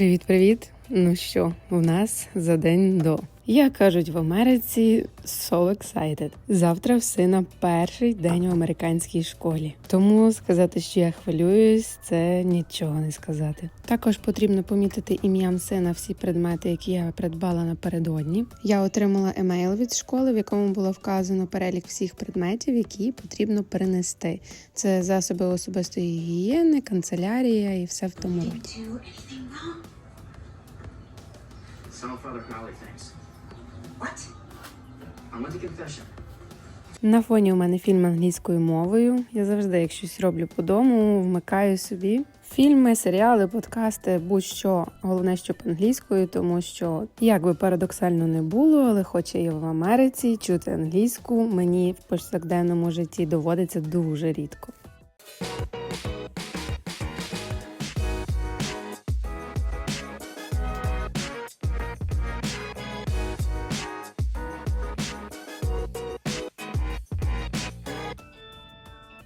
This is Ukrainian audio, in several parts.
Привіт-привіт! Ну що, у нас за день до. Як кажуть в Америці, so excited. Завтра в сина перший день у американській школі. Тому сказати, що я хвилююсь, це нічого не сказати. Також потрібно помітити ім'ям сина всі предмети, які я придбала напередодні. Я отримала емейл від школи, в якому було вказано перелік всіх предметів, які потрібно перенести. Це засоби особистої гігієни, канцелярія і все в тому роді. Do anything wrong? Some Father Crowley things. What? I went to confession. На фоні у мене фільм англійською мовою. Я завжди, як щось роблю по дому, вмикаю собі фільми, серіали, подкасти, будь-що. Головне, щоб англійською, тому що як би парадоксально не було, але хоч я в Америці, чути англійську мені в повсякденному житті доводиться дуже рідко.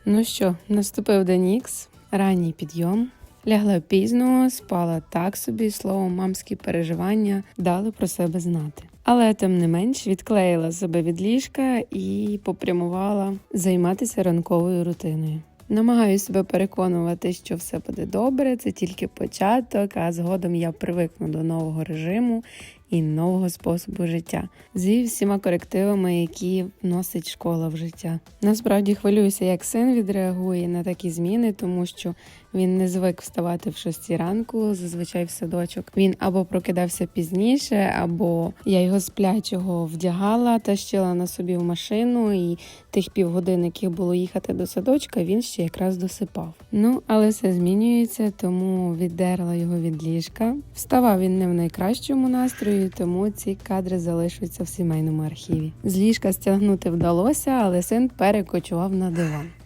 Ну що, наступив день Ікс, ранній підйом. Лягла пізно, спала так собі, словом, мамські переживання дали про себе знати. Але тим не менш відклеїла себе від ліжка і попрямувала займатися ранковою рутиною. Намагаюся себе переконувати, що все буде добре, це тільки початок, а згодом я привикну до нового режиму і нового способу життя зі всіма корективами, які вносить школа в життя. Насправді хвилююся, як син відреагує на такі зміни, тому що він не звик вставати в 6 ранку, зазвичай в садочок. Він або прокидався пізніше, або я його сплячого вдягала, тащила на собі в машину, і тих півгодин, яких було їхати до садочка, він ще якраз досипав. Ну, але все змінюється, тому віддерла його від ліжка. Вставав він не в найкращому настрої, тому ці кадри залишаться в сімейному архіві. З ліжка стягнути вдалося, але син перекочував на диван.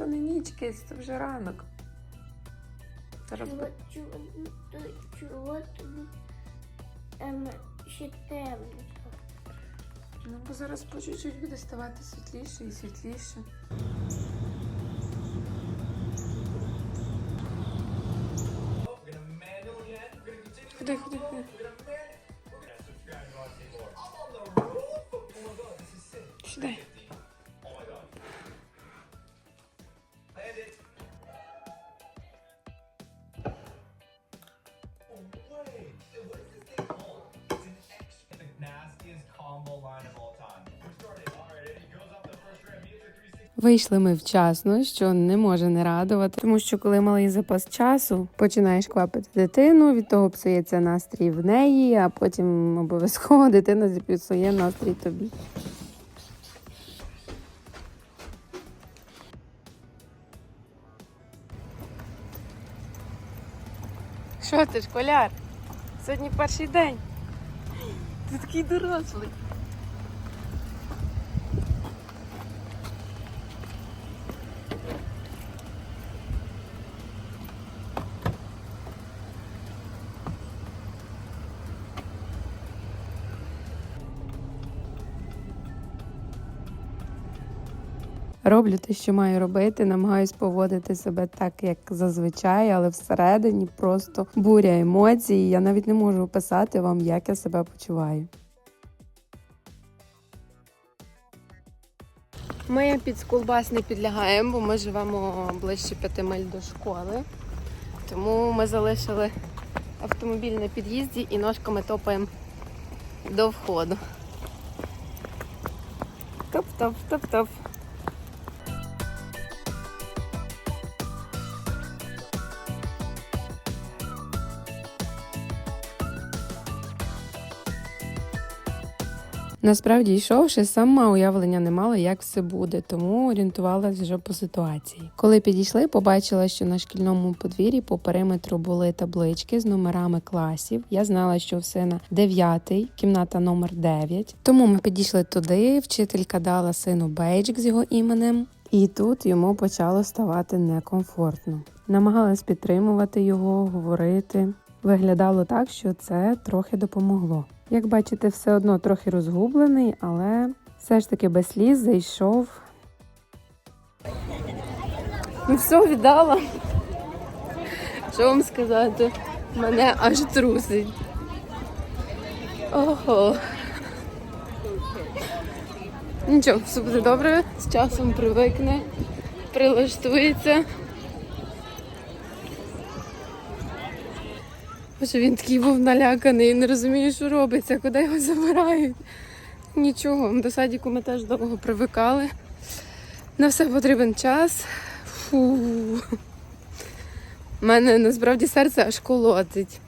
То не нічки, це вже ранок. Зараз Чого, чого, тобі ем, ще темненько? Ну, бо зараз по чуть-чуть буде ставати світліше і світліше. Ходи, ходи, ходи. Вийшли ми вчасно, що не може не радувати, тому що коли малий запас часу, починаєш квапити дитину, від того псується настрій в неї, а потім обов'язково дитина зіпсує настрій тобі. Що ти, школяр? Сьогодні перший день. Ти такий дорослий. Роблю те, що маю робити, намагаюсь поводити себе так, як зазвичай, але всередині просто буря емоцій. Я навіть не можу описати вам, як я себе почуваю. Ми під скулбас не підлягаємо, бо ми живемо ближче п'яти миль до школи. Тому ми залишили автомобіль на під'їзді і ножками топаємо до входу. Топ-топ, Насправді, йшовши, сама уявлення не мала, як все буде, тому орієнтувалася вже по ситуації. Коли підійшли, побачила, що на шкільному подвір'ї по периметру були таблички з номерами класів. Я знала, що в сина 9, кімната номер 9. Тому ми підійшли туди. Вчителька дала сину бейджик з його іменем. І тут йому почало ставати некомфортно. Намагалась підтримувати його, говорити. Виглядало так, що це трохи допомогло. Як бачите, все одно трохи розгублений, але все ж таки без сліз зайшов. Ну все, віддала. Що вам сказати? Мене аж трусить. Ого. Нічого, все буде добре, з часом привикне, прилаштується. Боже, він такий був наляканий, не розуміє, що робиться, куди його забирають. Нічого, до садіку ми теж довго привикали. На все потрібен час. Фу. У мене насправді серце аж колотить.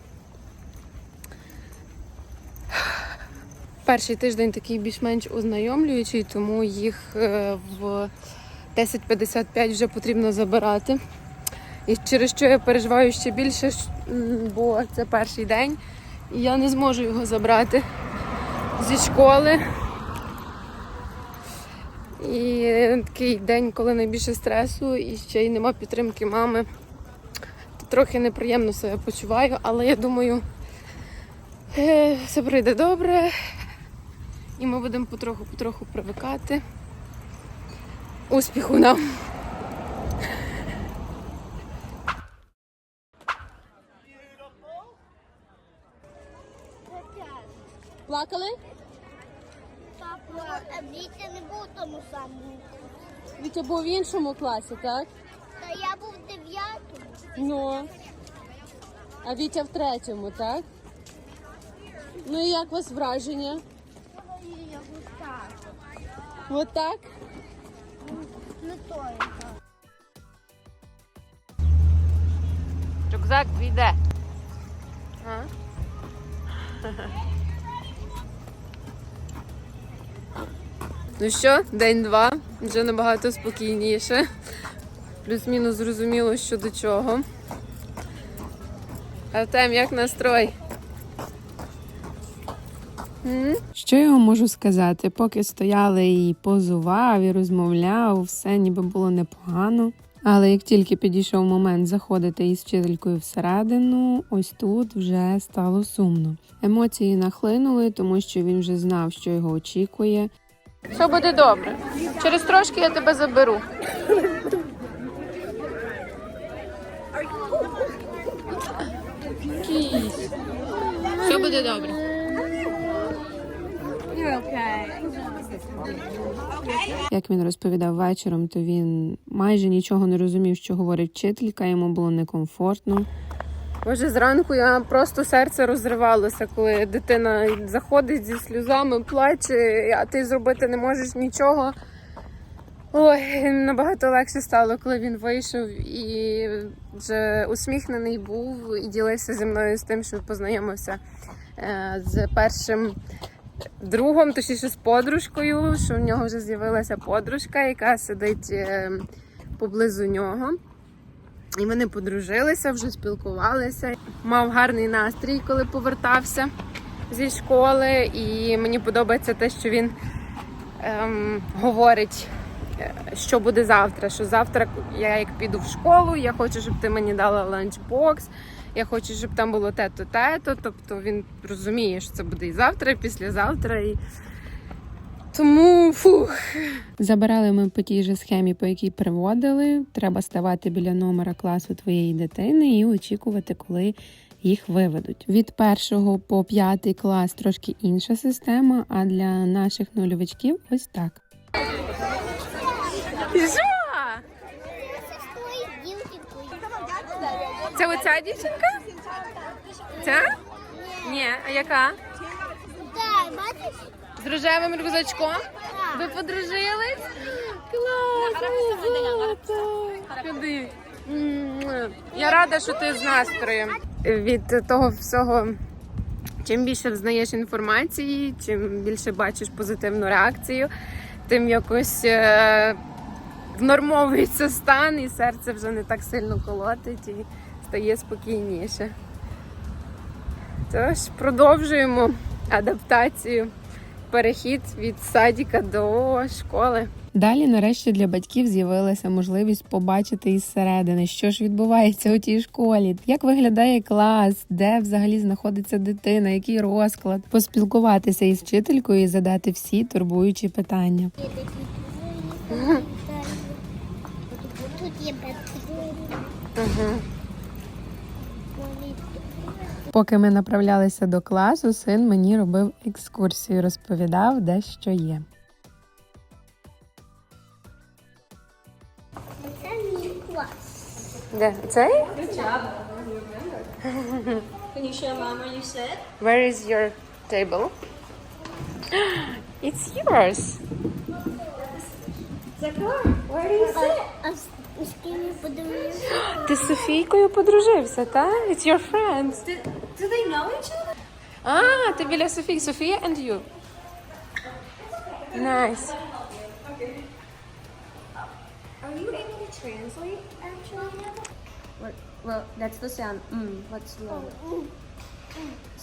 Перший тиждень такий більш-менш ознайомлюючий, тому їх е, в 10.55 вже потрібно забирати. І через що я переживаю ще більше, бо це перший день, і я не зможу його забрати зі школи. І такий день, коли найбільше стресу, і ще й нема підтримки мами. Трохи неприємно себе почуваю, але я думаю, е, все пройде добре. І ми будемо потроху-потроху привикати. Успіху нам! Плакали? Папа, а Вітя не був в тому самому. Вітя був в іншому класі, так? Та я був в дев'ятому. Ну. А Вітя в третьому, так? Ну і як у вас враження? Був так. Не той. Рюкзак твій? А? Ну що, день два, вже набагато спокійніше. Плюс-мінус зрозуміло, що до чого. Артем, як настрой? Що я вам можу сказати? Поки стояли і позував, і розмовляв, все ніби було непогано. Але як тільки підійшов момент заходити із вчителькою всередину, ось тут вже стало сумно. Емоції нахлинули, тому що він вже знав, що його очікує. Все буде добре. Через трошки я тебе заберу. Кісь. Все буде добре. Як він розповідав вечором, то він майже нічого не розумів, що говорить вчителька, йому було некомфортно. Боже, зранку я просто серце розривалося, коли дитина заходить зі сльозами, плаче, а ти зробити не можеш нічого. Ой, набагато легше стало, коли він вийшов і вже усміхнений був і ділився зі мною з тим, що познайомився е, з першим другом, точніше з подружкою, що в нього вже з'явилася подружка, яка сидить е, поблизу нього. І вони подружилися, вже спілкувалися. Мав гарний настрій, коли повертався зі школи. І мені подобається те, що він ем, говорить, е, що буде завтра. Що завтра я як піду в школу, я хочу, щоб ти мені дала ланчбокс. Я хочу, щоб там було те-то, те-то. Тобто він розуміє, що це буде і завтра, і післязавтра. І... Тому фух. Забирали ми по тій же схемі, по якій приводили. Треба ставати біля номера класу твоєї дитини і очікувати, коли їх виведуть. Від першого по п'ятий клас трошки інша система, а для наших нульовичків ось так. Це оця дівчинка? Ця? Ні, а яка? Так, бачиш? З рожевим рюкзачком? Ви подружились? Клас! золото! Я рада, що ти з настроєм. Від того всього, чим більше взнаєш інформації, чим більше бачиш позитивну реакцію, тим якось е, внормовується стан, і серце вже не так сильно колотить і стає спокійніше. Тож продовжуємо адаптацію, перехід від садіка до школи. Далі, нарешті, для батьків з'явилася можливість побачити із середини, що ж відбувається у тій школі, як виглядає клас, де взагалі знаходиться дитина, який розклад, поспілкуватися із вчителькою і задати всі турбуючі питання. Тут є батарея. Поки ми направлялися до класу, син мені робив екскурсію, розповідав, де що є. Це мій клас. Де цей? Can you show mom where you sit? Where is your table? It's yours. Zakar, where do you sit? А з ким я подивлюся? Ти з Софійкою подружився, так? It's your friends. Do, do they know each other? А, ти біля Софії. Софія and you. Nice. Are you able to translate actually? What, well, that's the sound. Mm, what's the letter?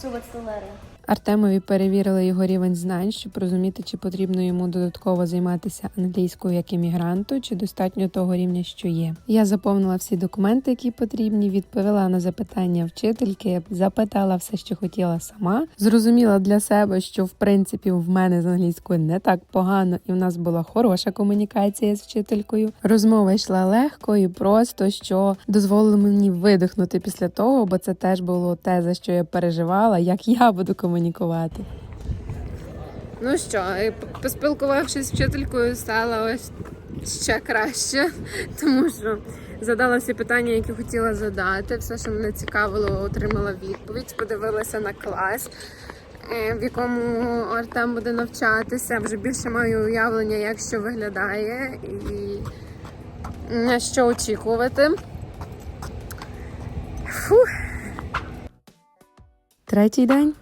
So what's the letter? Артемові перевірили його рівень знань, щоб розуміти, чи потрібно йому додатково займатися англійською як іммігранту, чи достатньо того рівня, що є. Я заповнила всі документи, які потрібні, відповіла на запитання вчительки, запитала все, що хотіла сама. Зрозуміла для себе, що в принципі в мене з англійською не так погано, і в нас була хороша комунікація з вчителькою. Розмова йшла легко і просто, що дозволило мені видихнути після того, бо це теж було те, за що я переживала, як я буду комунікувати. Ну що, поспілкувавшись з вчителькою, стало ось ще краще, тому що задала всі питання, які хотіла задати. Все, що мене цікавило, отримала відповідь. Подивилася на клас, е, в якому Артем буде навчатися. Вже більше маю уявлення, як що виглядає і на що очікувати. Фух. Третій день.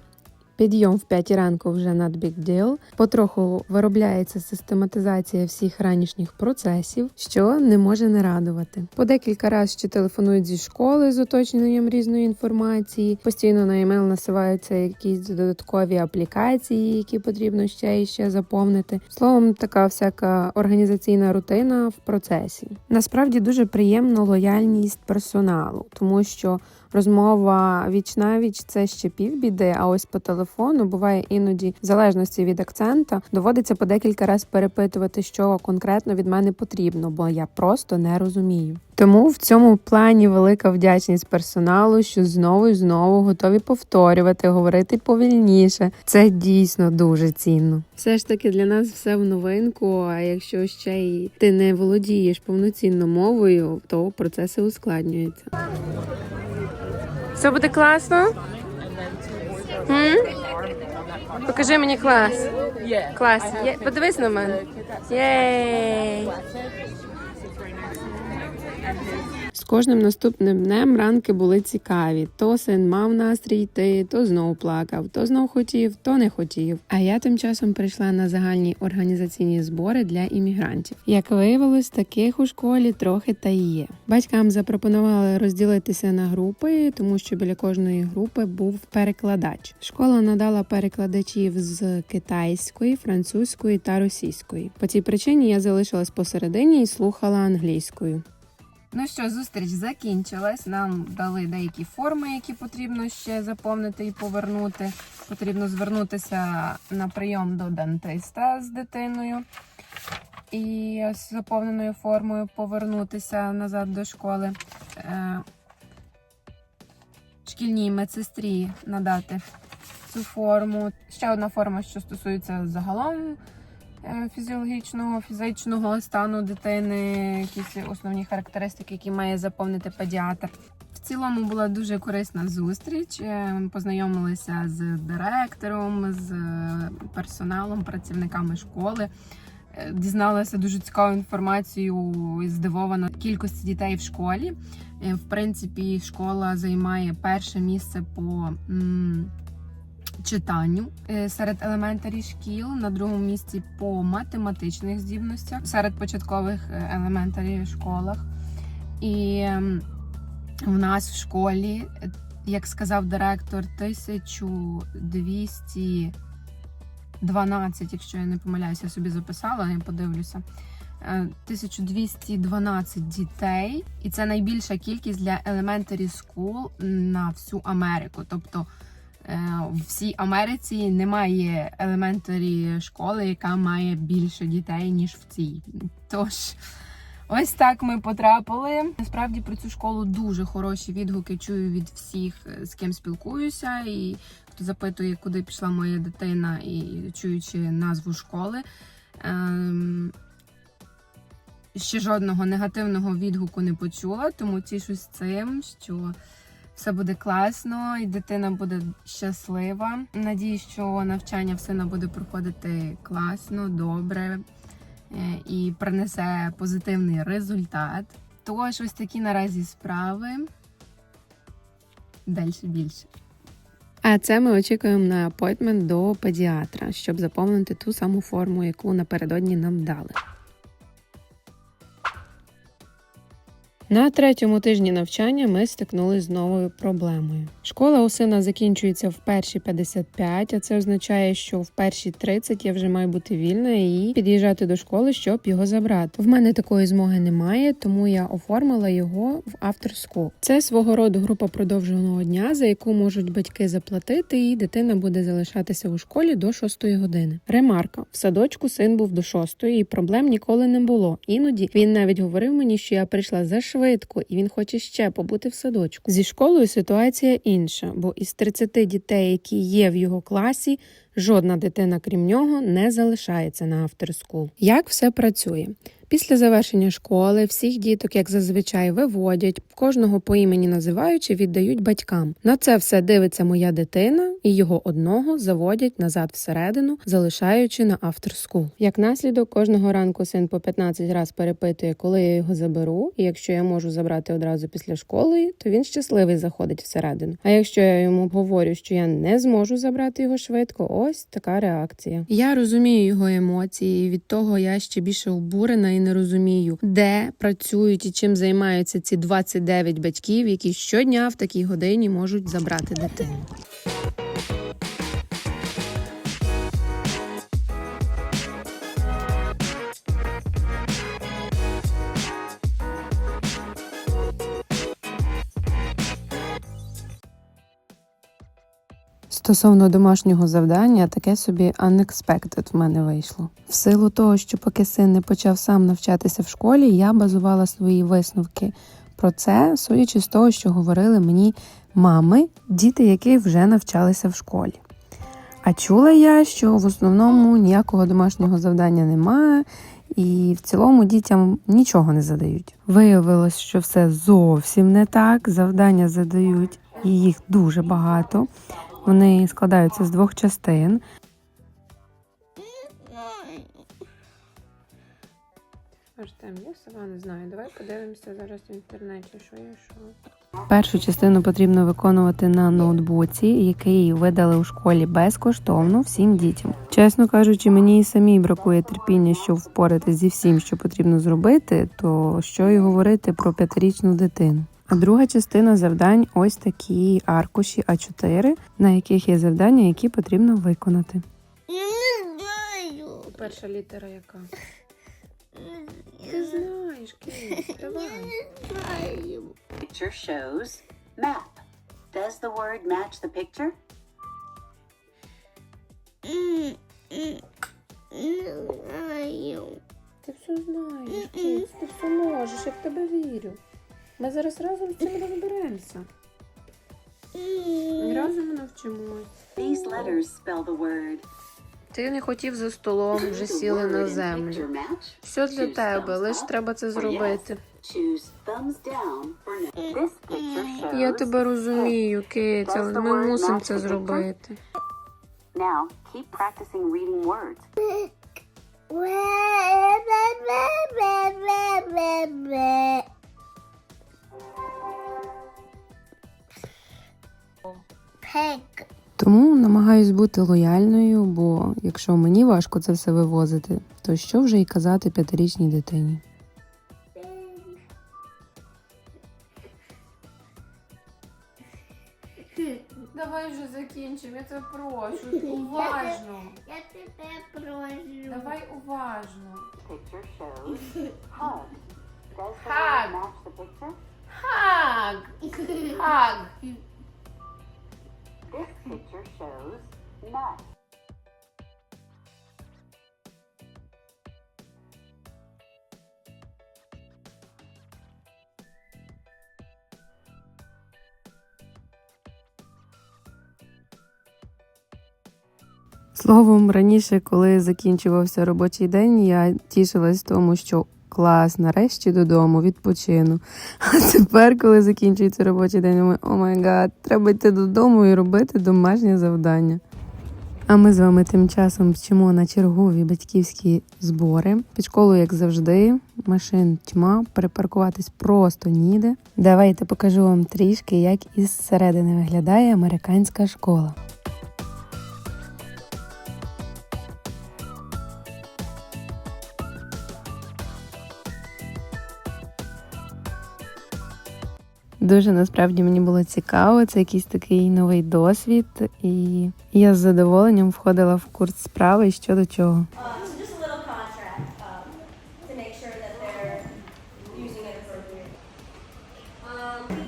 Підйом в 5 ранку вже над big deal. Потроху виробляється систематизація всіх ранішніх процесів, що не може не радувати. По декілька разів ще телефонують зі школи з уточненням різної інформації. Постійно на емейл насиваються якісь додаткові аплікації, які потрібно ще і ще заповнити. Словом, така всяка організаційна рутина в процесі. Насправді дуже приємна лояльність персоналу, тому що Розмова віч навіч це ще півбіди, а ось по телефону буває іноді, в залежності від акцента, доводиться по декілька разів перепитувати, що конкретно від мене потрібно, бо я просто не розумію. Тому в цьому плані велика вдячність персоналу, що знову і знову готові повторювати, говорити повільніше. Це дійсно дуже цінно. Все ж таки для нас все в новинку. А якщо ще й ти не володієш повноцінно мовою, то процеси ускладнюються. Все буде класно? М? Покажи мені клас. Клас. Є- Подивись на мене. Єй! Кожним наступним днем ранки були цікаві. То син мав настрій йти, то знов плакав, то знов хотів, то не хотів. А я тим часом прийшла на загальні організаційні збори для іммігрантів. Як виявилось, таких у школі трохи та є. Батькам запропонували розділитися на групи, тому що біля кожної групи був перекладач. Школа надала перекладачів з китайської, французької та російської. По цій причині я залишилась посередині і слухала англійською. Ну що, зустріч закінчилась. Нам дали деякі форми, які потрібно ще заповнити і повернути. Потрібно звернутися на прийом до дантиста з дитиною і з заповненою формою повернутися назад до школи. Е, Шкільній медсестрі надати цю форму. Ще одна форма, що стосується загалом фізіологічного, фізичного стану дитини, якісь основні характеристики, які має заповнити педіатр. В цілому була дуже корисна зустріч. Е, Познайомилися з директором, з е, персоналом, працівниками школи. Е, Дізналася дуже цікаву інформацію здивована кількості дітей в школі. Е, В принципі, школа займає перше місце по читанню е, серед елементарі шкіл, на другому місці по математичних здібностях серед початкових е, елементарі школах. І ем, в нас в школі, е, як сказав директор, 1212, якщо я не помиляюся, я собі записала, я подивлюся. Е, 1212 дітей, і це найбільша кількість для elementary school на всю Америку. Тобто е, в всій Америці немає elementary школи, яка має більше дітей, ніж в цій. Тож Ось так ми потрапили. Насправді про цю школу дуже хороші відгуки чую від всіх, е, з ким спілкуюся, і хто запитує, куди пішла моя дитина, і чуючи назву школи. Ем, ще жодного негативного відгуку не почула, тому тішусь цим, що все буде класно, і дитина буде щаслива. Надіюсь, що навчання в сина буде проходити класно, добре е, і принесе позитивний результат. Тож ось такі наразі справи. Далі більше. А це ми очікуємо на апойтмент до педіатра, щоб заповнити ту саму форму, яку напередодні нам дали. На третьому тижні навчання ми стикнулися з новою проблемою. Школа у сина закінчується в перші 55, а це означає, що в перші 30 я вже маю бути вільна і під'їжджати до школи, щоб його забрати. В мене такої змоги немає, тому я оформила його в School. Це свого роду група продовженого дня, за яку можуть батьки заплатити, і дитина буде залишатися у школі до 6 години. Ремарка: в садочку син був до 6, і проблем ніколи не було. Іноді він навіть говорив мені, що я прийшла зашвидко, і він хоче ще побути в садочку. Зі школою ситуація інша, бо із 30 дітей, які є в його класі, жодна дитина, крім нього, не залишається на авторскул. Як все працює? Після завершення школи всіх діток, як зазвичай, виводять, кожного по імені називаючи, віддають батькам. На це все дивиться моя дитина, і його одного заводять назад всередину, залишаючи на авторскул. Як наслідок, кожного ранку син по 15 разів перепитує, коли я його заберу, і якщо я можу забрати одразу після школи, то він щасливий заходить всередину. А якщо я йому говорю, що я не зможу забрати його швидко, ось така реакція. Я розумію його емоції. і Від того я ще більше обурена і не розумію, де працюють і чим займаються ці 29 батьків, які щодня в такій годині можуть забрати дитину. Стосовно домашнього завдання, таке собі unexpected в мене вийшло. В силу того, що поки син не почав сам навчатися в школі, я базувала свої висновки про це, судячи з того, що говорили мені мами, діти, які вже навчалися в школі. А чула я, що в основному ніякого домашнього завдання немає, і в цілому дітям нічого не задають. Виявилось, що все зовсім не так. Завдання задають, і їх дуже багато. Вони складаються з двох частин. Артем, я сама не знаю. Давай подивимося зараз в інтернеті, що є що. Першу частину потрібно виконувати на ноутбуці, який видали у школі безкоштовно всім дітям. Чесно кажучи, мені і самій бракує терпіння, щоб впоратися зі всім, що потрібно зробити, то що й говорити про п'ятирічну дитину. А друга частина завдань ось такі аркуші А4, на яких є завдання, які потрібно виконати. Я не знаю. Перша літера яка? Ти знаєш, Кіт, давай. Знаю. Picture shows map. Does the word match the picture? Не знаю. Ти все знаєш, Кіт, ти все можеш, я в тебе вірю. Ми зараз разом з цим розберемося. Разом навчимось. These letters spell the word. Ти не хотів за столом, вже сіли на землю. Все для тебе, лиш треба це зробити. Я тебе розумію, Кит, Does але ми мусимо це зробити. Now keep practicing reading words. Бе-бе-бе-бе-бе. Тому намагаюсь бути лояльною, бо якщо мені важко це все вивозити, то що вже й казати п'ятирічній дитині. Давай вже закінчимо, я тебе прошу. Уважно. Я тебе прошу. Давай уважно. Picture shows hug. Does picture shows nuts. Словом, раніше, коли закінчувався робочий день, я тішилась тому, що клас, нарешті додому, відпочину. А тепер, коли закінчується робочий день, думаю, о май гад, треба йти додому і робити домашнє завдання. А ми з вами тим часом вчимо на чергові батьківські збори. Під школою, як завжди, машин тьма, перепаркуватись просто ніде. Давайте покажу вам трішки, як із середини виглядає американська школа. Дуже насправді мені було цікаво, це якийсь такий новий досвід, і я з задоволенням входила в курс справи що до чого. Um, um. Um.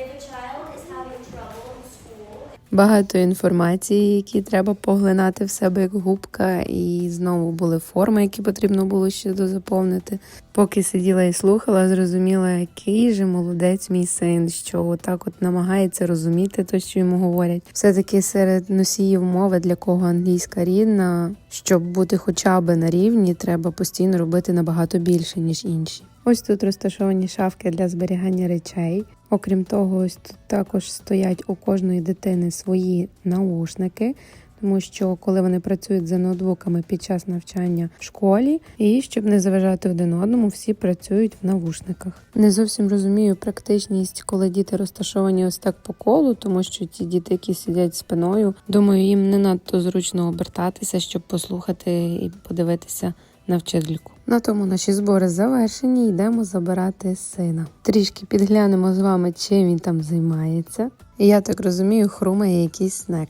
If a child is having trouble in school, Багато інформації, які треба поглинати в себе як губка, і знову були форми, які потрібно було ще дозаповнити. Поки сиділа і слухала, зрозуміла, який же молодець мій син, що отак от намагається розуміти те, що йому говорять. Все-таки серед носіїв мови, для кого англійська рідна, щоб бути хоча б на рівні, треба постійно робити набагато більше, ніж інші. Ось тут розташовані шафки для зберігання речей. Окрім того, ось тут також стоять у кожної дитини свої наушники, тому що коли вони працюють за ноутбуками під час навчання в школі, і щоб не заважати один одному, всі працюють в навушниках. Не зовсім розумію практичність, коли діти розташовані ось так по колу, тому що ті діти, які сидять спиною, думаю, їм не надто зручно обертатися, щоб послухати і подивитися на вчительку. На тому наші збори завершені. Йдемо забирати сина. Трішки підглянемо з вами, чим він там займається. Я так розумію, хрумає якийсь снек.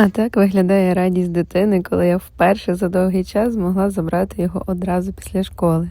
А так виглядає радість дитини, коли я вперше за довгий час змогла забрати його одразу після школи.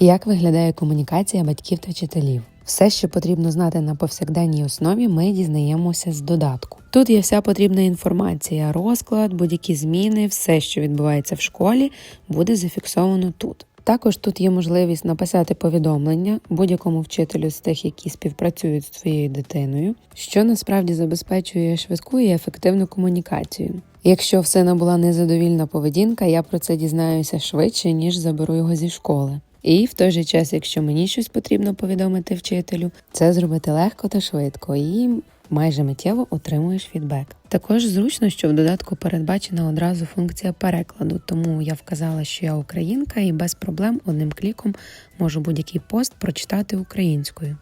Як виглядає комунікація батьків та вчителів? Все, що потрібно знати на повсякденній основі, ми дізнаємося з додатку. Тут є вся потрібна інформація, розклад, будь-які зміни, все, що відбувається в школі, буде зафіксовано тут. Також тут є можливість написати повідомлення будь-якому вчителю з тих, які співпрацюють з твоєю дитиною, що насправді забезпечує швидку і ефективну комунікацію. Якщо в сина була незадовільна поведінка, я про це дізнаюся швидше, ніж заберу його зі школи. І в той же час, якщо мені щось потрібно повідомити вчителю, це зробити легко та швидко і майже миттєво отримуєш фідбек. Також зручно, що в додатку передбачена одразу функція перекладу, тому я вказала, що я українка, і без проблем одним кліком можу будь-який пост прочитати українською.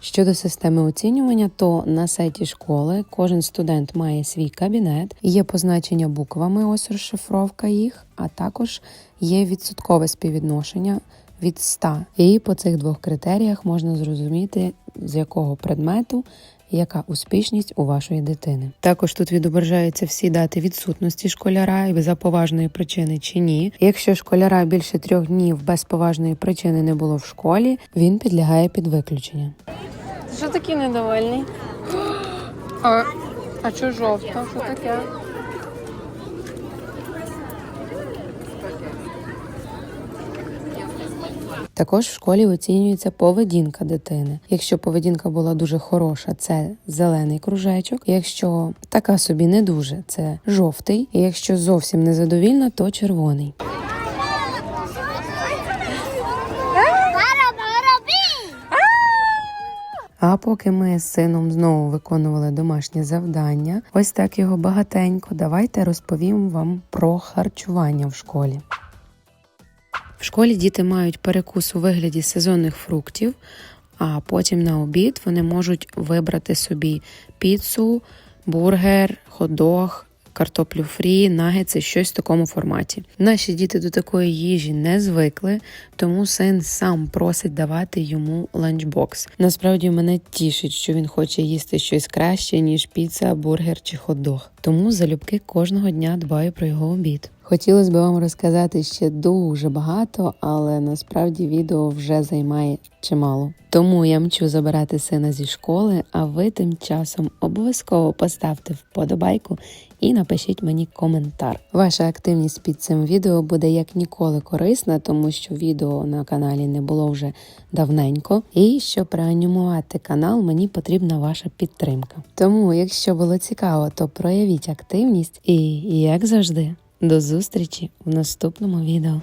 Щодо системи оцінювання, то на сайті школи кожен студент має свій кабінет, є позначення буквами, ось розшифровка їх, а також є відсоткове співвідношення від 100. І по цих двох критеріях можна зрозуміти, з якого предмету яка успішність у вашої дитини. Також тут відображаються всі дати відсутності школяра і за поважної причини чи ні. Якщо школяра більше трьох днів без поважної причини не було в школі, він підлягає під виключення. Що такий недовольний? А, а що жовта? Що таке? Також в школі оцінюється поведінка дитини. Якщо поведінка була дуже хороша, це зелений кружечок. Якщо така собі не дуже, це жовтий. І якщо зовсім незадовільна, то червоний. А поки ми з сином знову виконували домашнє завдання, ось так його багатенько. Давайте розповім вам про харчування в школі. В школі діти мають перекус у вигляді сезонних фруктів, а потім на обід вони можуть вибрати собі піцу, бургер, хот-дог, картоплю фрі, нагетси, щось в такому форматі. Наші діти до такої їжі не звикли, тому син сам просить давати йому ланчбокс. Насправді мене тішить, що він хоче їсти щось краще, ніж піца, бургер чи хот-дог. Тому залюбки кожного дня дбаю про його обід. Хотілося б вам розказати ще дуже багато, але насправді відео вже займає чимало. Тому я мчу забирати сина зі школи, а ви тим часом обов'язково поставте вподобайку і напишіть мені коментар. Ваша активність під цим відео буде як ніколи корисна, тому що відео на каналі не було вже давненько. І щоб реанімувати канал, мені потрібна ваша підтримка. Тому, якщо було цікаво, то проявіть активність і, як завжди, до зустрічі в наступному відео.